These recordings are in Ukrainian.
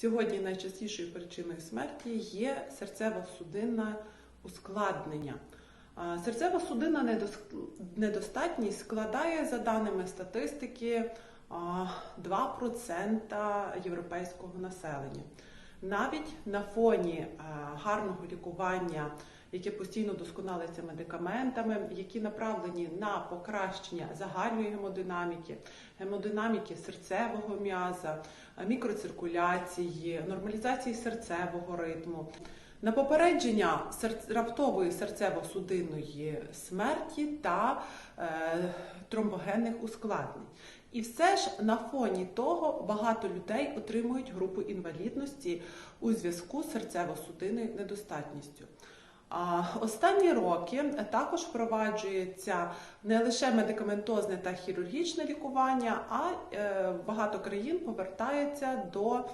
Сьогодні найчастішою причиною смерті є серцево-судинне ускладнення. Серцево-судинна недос- недостатність складає, за даними статистики, а, 2% європейського населення. Навіть на фоні гарного лікування, яке постійно досконалиться медикаментами, які направлені на покращення загальної гемодинаміки, гемодинаміки серцевого м'яза, мікроциркуляції, нормалізації серцевого ритму. На попередження раптової серцево-судинної смерті та е, тромбогенних ускладнень. І все ж на фоні того багато людей отримують групу інвалідності у зв'язку з серцево-судинною недостатністю. Останні роки також впроваджується не лише медикаментозне та хірургічне лікування, а е, багато країн повертається до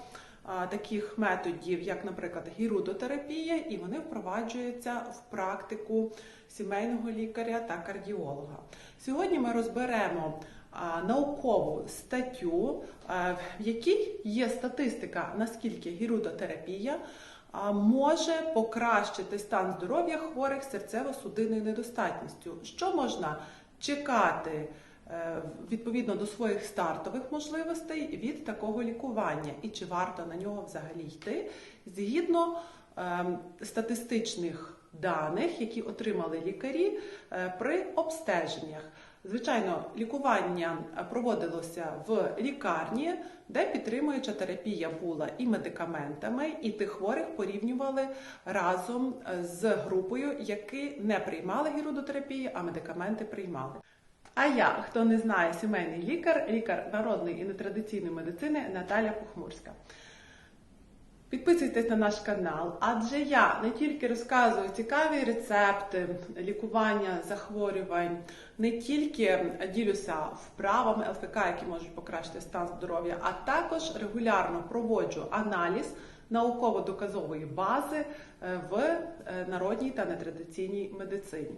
таких методів, як, наприклад, гірудотерапія, і вони впроваджуються в практику сімейного лікаря та кардіолога. Сьогодні ми розберемо наукову статтю, в якій є статистика, наскільки гірудотерапія може покращити стан здоров'я хворих серцево-судинною недостатністю. Що можна чекати? е, Відповідно до своїх стартових можливостей від такого лікування, і чи варто на нього взагалі йти згідно ем, статистичних даних, які отримали лікарі е, при обстеженнях. Звичайно, лікування проводилося в лікарні, де підтримуюча терапія була і медикаментами, і тих хворих порівнювали разом з групою, які не приймали гірудотерапію, а медикаменти приймали. А я, хто не знає, сімейний лікар, лікар народної і нетрадиційної медицини Наталя Похмурська. Підписуйтесь на наш канал, адже я не тільки розказую цікаві рецепти лікування захворювань, не тільки ділюся вправами ЛФК, які можуть покращити стан здоров'я, а також регулярно проводжу аналіз науково-доказової бази е, в е, народній та нетрадиційній медицині.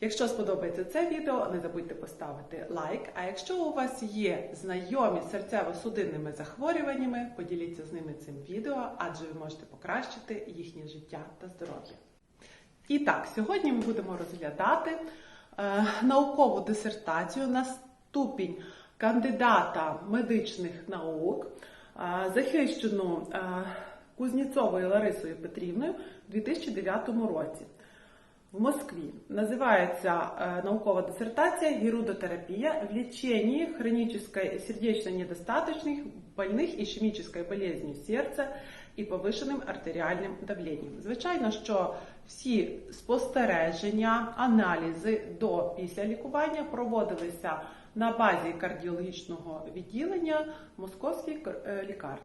Якщо сподобається це відео, не забудьте поставити лайк. А якщо у вас є знайомі з серцево-судинними захворюваннями, поділіться з ними цим відео, адже ви можете покращити їхнє життя та здоров'я. І так, сьогодні ми будемо розглядати е, наукову дисертацію на ступінь кандидата медичних наук, е, захищену е, Кузніцовою Ларисою Петрівною у 2009 році в Москві. Называется э, наукова диссертация «Герудотерапия в лечении хронической сердечной недостаточных больных ишемической болезнью серця і повишеним артеріальним давленням. Звичайно, що всі спостереження, аналізи до після лікування проводилися на базі кардіологічного відділення Московської е, лікарні.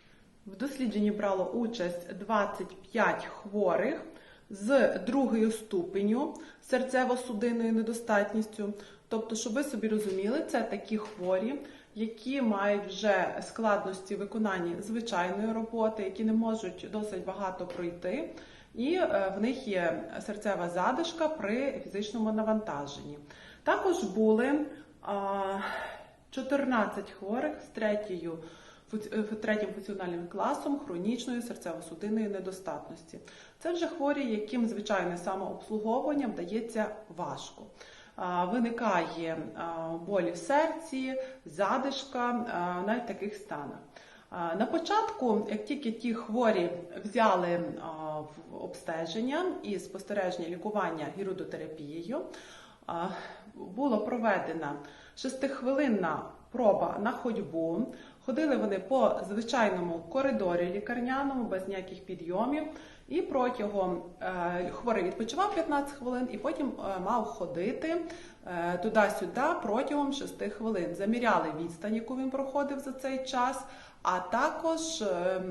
В дослідженні брало участь 25 хворих з другою ступеню серцево-судинною недостатністю. Тобто, щоб ви собі розуміли, це такі хворі, які мають вже складності виконання звичайної роботи, які не можуть досить багато пройти, і е, в них є серцева задишка при фізичному навантаженні. Також були 14 хворих з третьою третім функціональним класом хронічної серцево-судинної недостатності. Це вже хворі, яким звичайне самообслуговування вдається важко. Виникає болі в серці, задишка, навіть таких станах. На початку, як тільки ті хворі взяли в обстеження і спостереження лікування гірудотерапією, а, було проведена шестихвилинна проба на ходьбу. Ходили вони по звичайному коридорі лікарняному, без ніяких підйомів. І протягом е, хворий відпочивав 15 хвилин, і потім е, мав ходити е, туди-сюди протягом 6 хвилин. Заміряли відстань, яку він проходив за цей час, а також е,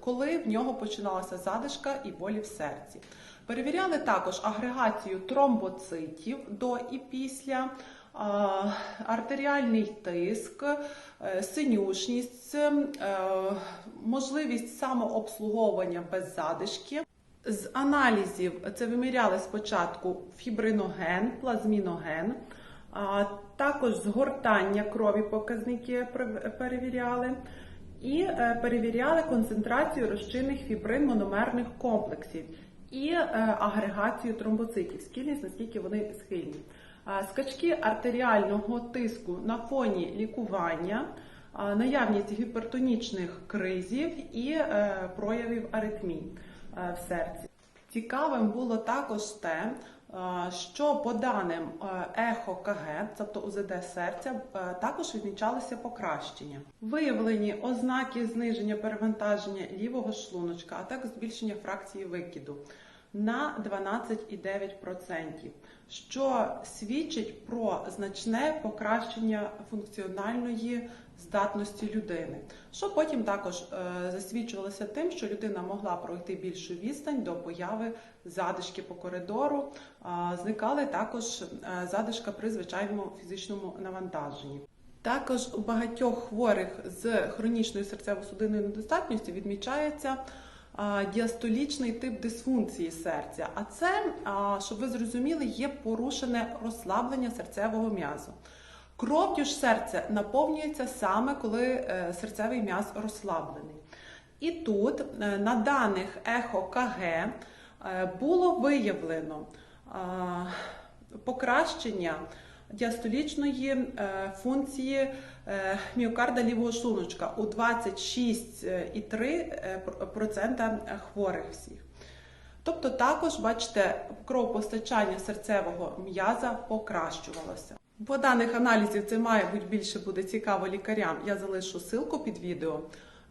коли в нього починалася задишка і болі в серці. Перевіряли також агрегацію тромбоцитів до і після. Артеріальний тиск, е, синюшність, е, можливість самообслуговування без задишки. З аналізів це виміряли спочатку фібриноген, плазміноген, також згортання крові показники перевіряли. І е, перевіряли концентрацію розчинних фібрин мономерних комплексів і е, агрегацію тромбоцитів, скільність, наскільки вони схильні. Е, Скачки артеріального тиску на фоні лікування, наявність гіпертонічних кризів і проявів аритмій в серці. Цікавим було також те, що по даним е, ехо КГ, тобто УЗД серця, е, також відмічалося покращення. Виявлені ознаки зниження перевантаження лівого шлуночка, а також збільшення фракції викиду на 12,9%, що свідчить про значне покращення функціональної здатності людини, що потім також е, засвідчувалося тим, що людина могла пройти більшу відстань до появи задишки по коридору. Зникали також е, задишка при звичайному фізичному навантаженні. Також у багатьох хворих з хронічною серцево-судинною недостатністю відмічається діастолічний тип дисфункції серця. А це, щоб ви зрозуміли, є порушене розслаблення серцевого м'язу. Кров'ю ж серця наповнюється саме коли е, серцевий м'яз розслаблений. І тут е, на даних ехо КГ е, було виявлено покращення діастолічної е, функції е, міокарда лівого шлуночка у 26,3% хворих всіх. Тобто також, бачите, кровопостачання серцевого м'яза покращувалося. По даних аналізів це, мабуть, більше буде цікаво лікарям. Я залишу ссылку під відео.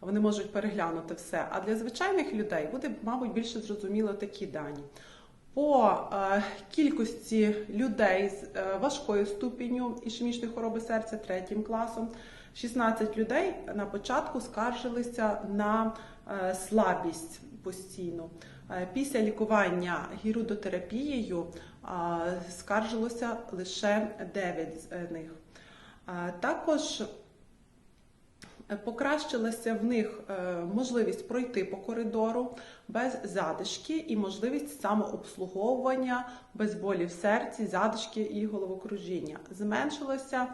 Вони можуть переглянути все. А для звичайних людей буде, мабуть, більше зрозуміло такі дані. По е, кількості людей з е, важкою ступінню ішемічної хвороби серця третім класом, 16 людей на початку скаржилися на е, слабість постійну. Е, Після лікування гірудотерапією скаржилося лише 9 з них. Також покращилася в них е, можливість пройти по коридору без задишки і можливість самообслуговування без болі в серці, задишки і головокружіння. Зменшилося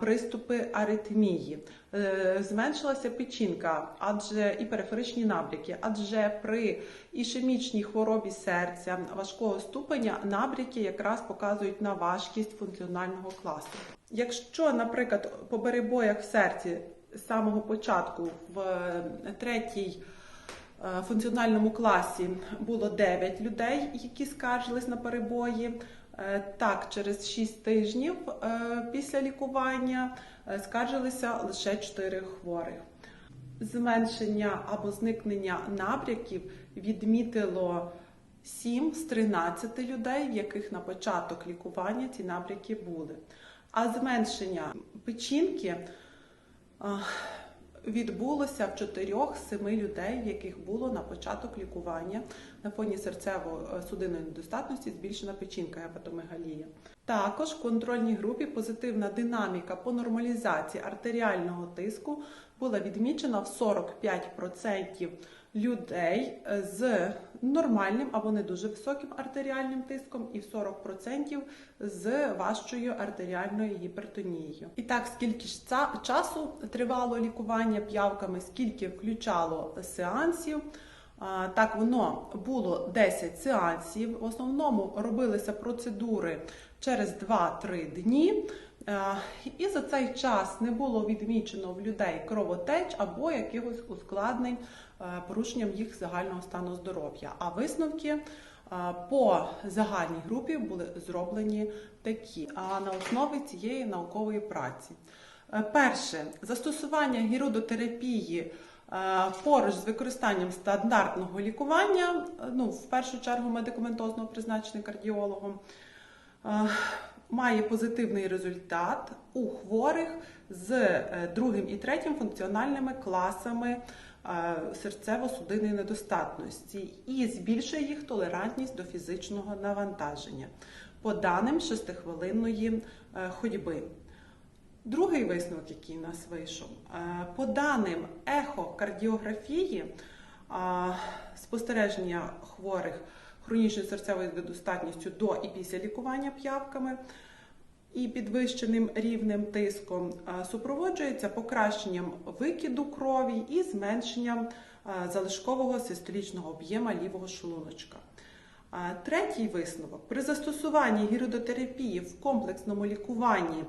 приступи аритмії, Е, зменшилася печінка, адже і периферичні набряки, адже при ішемічній хворобі серця важкого ступеня набряки якраз показують на важкість функціонального класу. Якщо, наприклад, по перебоях в серці з самого початку в е, третій е, функціональному класі було 9 людей, які скаржились на перебої. Е, Так, через 6 тижнів після лікування скаржилися лише 4 хворих. Зменшення або зникнення набряків відмітило 7 з 13 людей, в яких на початок лікування ці набряки були. А зменшення печінки відбулося в 4-7 людей, яких було на початок лікування на фоні серцево-судинної недостатності збільшена печінка гепатомегалія. Також в контрольній групі позитивна динаміка по нормалізації артеріального тиску була відмічена в 45% людей з нормальним або не дуже високим артеріальним тиском, і в 40% з важчою артеріальною гіпертонією. І так, скільки ж часу тривало лікування п'явками, скільки включало сеансів. Так, воно було 10 сеансів. В основному робилися процедури через 2-3 дні. Е, І за цей час не було відмічено в людей кровотеч або якихось ускладнень е, порушенням їх загального стану здоров'я. А висновки е, по загальній групі були зроблені такі а на основі цієї наукової праці. Перше застосування гірудотерапії поруч з використанням стандартного лікування, ну в першу чергу медикаментозного призначення кардіологом. Має позитивний результат у хворих з е, другим і третім функціональними класами е, серцево-судинної недостатності і збільшує їх толерантність до фізичного навантаження по даним 6-хвилинної е, ходьби. Другий висновок, який у нас вийшов, по даним ехокардіографії, спостереження хворих хронічною серцевою недостатністю до і після лікування п'явками, і підвищеним рівнем тиском супроводжується покращенням викиду крові і зменшенням залишкового систолічного об'єма лівого шлуночка. Третій висновок при застосуванні гіридотерапії в комплексному лікуванні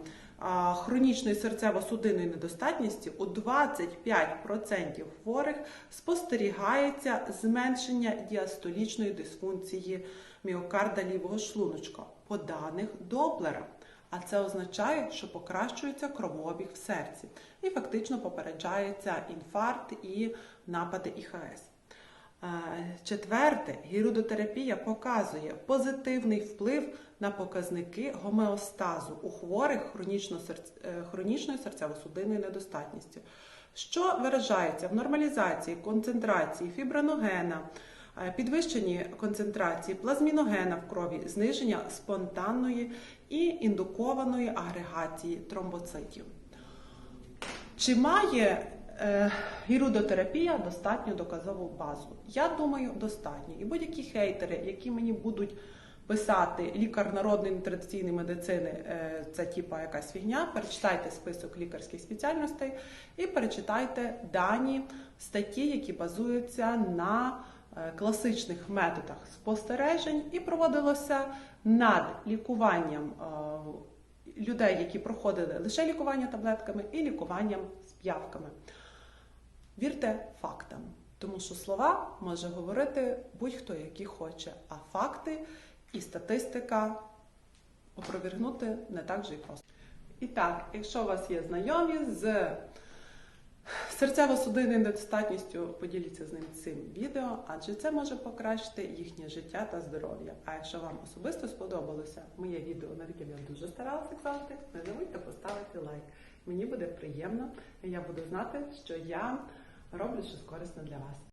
хронічної серцево-судинної недостатності у 25% хворих спостерігається зменшення діастолічної дисфункції міокарда лівого шлуночка по даних Доплера. А це означає, що покращується кровообіг в серці і фактично попереджається інфаркт і напади ІХС. Е, Четверте, гірудотерапія показує позитивний вплив на показники гомеостазу у хворих е, хронічною серцево-судинною недостатністю, що виражається в нормалізації концентрації фібриногена, е, підвищенні концентрації плазміногена в крові, зниження спонтанної і індукованої агрегації тромбоцитів. Чи має гірудотерапія достатню доказову базу? Я думаю, достатньо. І будь-які хейтери, які мені будуть писати лікар народної нетрадиційної медицини, е, це типа якась фігня, перечитайте список лікарських спеціальностей і перечитайте дані статті, які базуються на е, класичних методах спостережень, і проводилося над лікуванням е, людей, які проходили лише лікування таблетками і лікуванням з п'явками. Вірте фактам, тому що слова може говорити будь-хто, який хоче, а факти і статистика опровергнути не так же і просто. І так, якщо у вас є знайомі з серцево-судинною недостатністю, поділіться з ним цим відео, адже це може покращити їхнє життя та здоров'я. А якщо вам особисто сподобалося моє відео, над яким я дуже старалася як не забудьте поставити лайк. Мені буде приємно, я буду знати, що я роблю щось корисне для вас.